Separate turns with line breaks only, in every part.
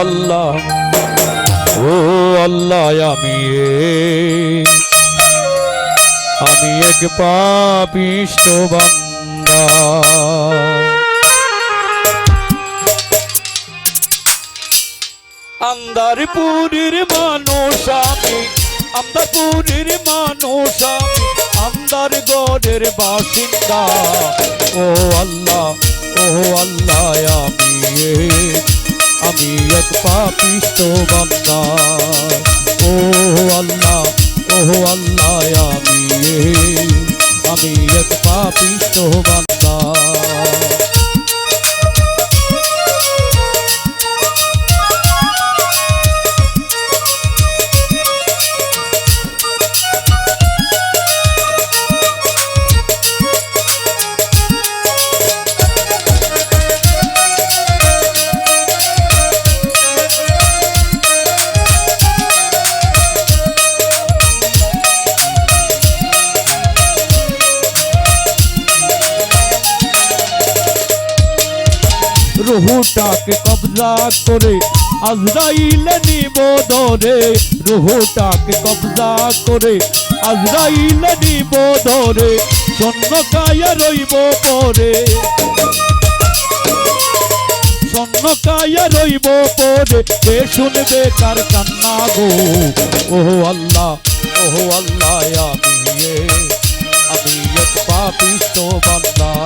আল্লাহ। ও আল্লাহ, আমি আমি এক পাপিষ্ট বান্দা। আন্দারপুরের মানুষ আমি, আন্দারপুরের মানুষ আমি, আন্দার গড়ের বাসিন্দা। ও আল্লাহ ও আল্লাহ, আমি পাপিষ্ট বান্দা। রুহুটাকে কবজা করে। আজরাইলে নিব ধরে রুহুটাকে কবজা করে। আজরাইলে নিব ধরে শূন্য কায়া রইব পরে। শূন্য কায়া রইব পরে। কে শুনবে কার কান্না গো। ও আল্লাহ ও আল্লাহ, আমি আমি এক বান্দা।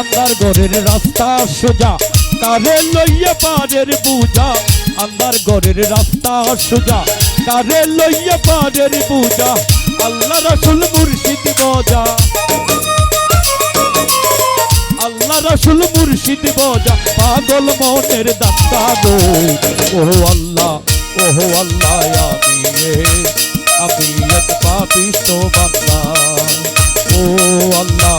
আন্দার ঘরের রাস্তা সোজা। কারে লইয়া পারের বুঝা আন্দার ঘরের রাস্তা সোজা। কারে লইয়া পারের বুঝা আল্লাহ রসুল মুর্শিদ বজা আল্লাহ রসুল মুর্শিদ বজা পাগল মনের দাস্তা গো। ও আল্লাহ ও আল্লাহ, আমি আমি এক পাপিষ্ট বান্দা। ও আল্লাহ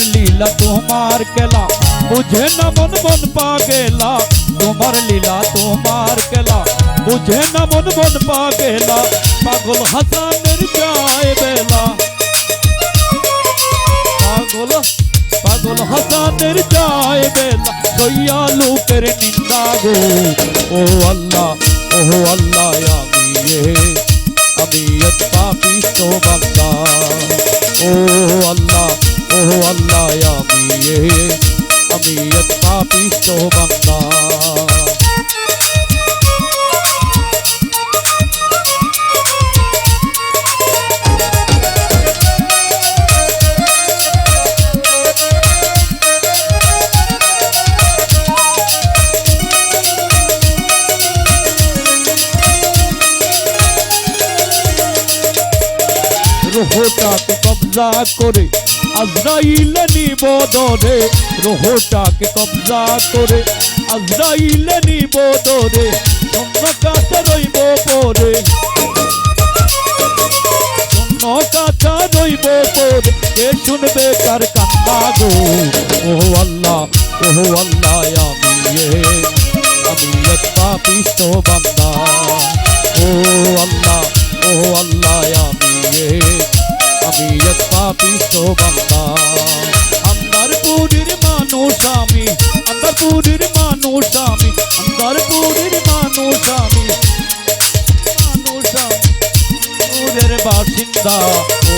তোমার লীলা তোমার খেলা। বুঝে না মন মন পা গেলা তোমার লীলা তোমার খেলা। বুঝে না মন মন পা গেলা পাগল হাসানের যায় বেলা। পাগল পাগল হাসানের যায় বেলা। সইয়া লোকের নিন্দা গো। ও আল্লাহ ও আল্লাহ, আমি আমি এক পাপিষ্ট বান্দা। ও আল্লাহ ও আল্লাহ আমি আমি এক পাপিষ্ট বান্দা। রোহটাকে কবজা করে আজরাইল নিব দরে রোহটাকে কবজা করে। আজরাইল নিব দরে অন্য কাছে রইব পরে। কাছে রইব পরে। কে শুনবে কার কান্না গো? ও আল্লাহ ও আল্লাহ, আমি আমি এক পাপিষ্ট বান্দা। ও আল্লাহ ও আল্লাহ, আমি এক পাপিষ্ট বান্দা আন্দারপুরের মানুষ আমি আন্দারপুরের মানুষ আমি আন্দারপুরের মানুষ আমি মানুষ ও বান্দা ও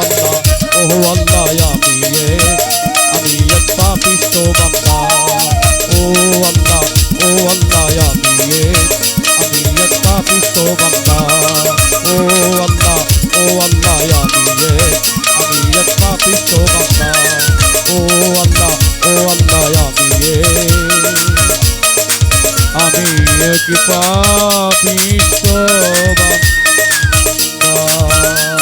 আল্লাহ ও আল্লাহ আমি আমি এক পাপিষ্ট বান্দা ও আল্লাহ ও আল্লাহ আমি আমি এক পাপিষ্ট বান্দা পাপিষ্ট বান্দা